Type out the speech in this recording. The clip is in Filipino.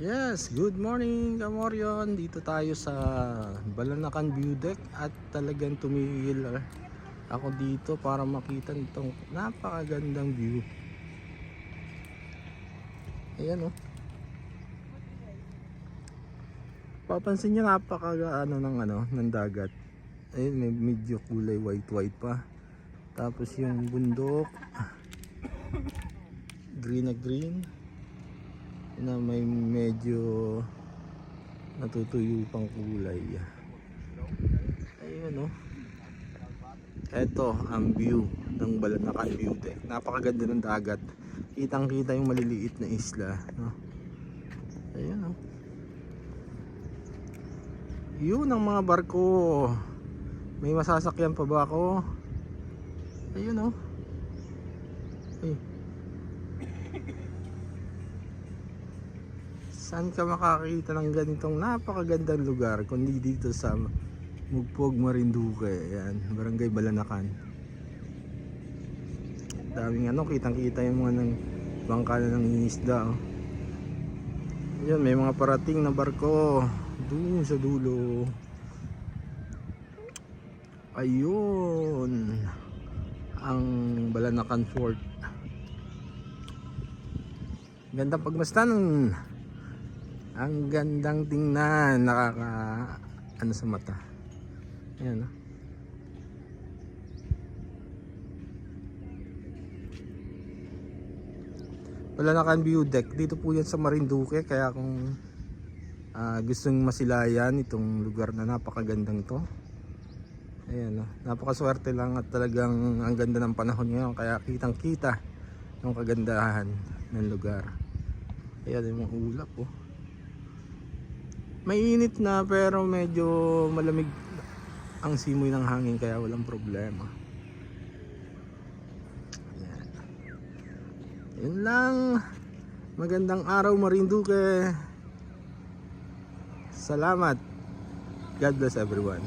Yes, good morning Kamoryon. Dito tayo sa Balanakan View Deck at talagang tumigil ako dito para makita nitong napakagandang view. Ayan oh. Papansin niyo napaka ano ng ano ng dagat. Ayun may medyo kulay white white pa. Tapos yung bundok green na green na may medyo natutuyo pang kulay. Ayun oh. Ito ang view ng Balanacan View. Napakaganda ng dagat. Kitang kita yung maliliit na isla. No? Ayun oh. Yun ang mga barko. May masasakyan pa ba ako? Ayun oh. Ay. Saan ka makakita ng ganitong napakagandang lugar kundi dito sa Mugpog, Marinduque. Ayan, Barangay Balanacan. Daming ano, kitang-kita yung mga ng bangka na ng isda. Oh. Ayan, may mga parating na barko doon sa dulo. Ayun ang Balanacan Fort. Gandang pagmastan. Ang gandang tingnan, nakaka ano sa mata. Ayan oh. Wala na kan view deck. Dito po yan sa Marinduque. Kaya kung ah, gustong masilayan itong lugar na napakagandang to. Ayan oh. Napakaswerte lang at talagang ang ganda ng panahon ngayon. Kaya kitang kita ng kagandahan ng lugar. Ayan yung mga ulap oh. Mainit na pero medyo malamig ang simoy ng hangin kaya walang problema. Ayan. Yun lang. Magandang araw Marinduque. Salamat. God bless everyone.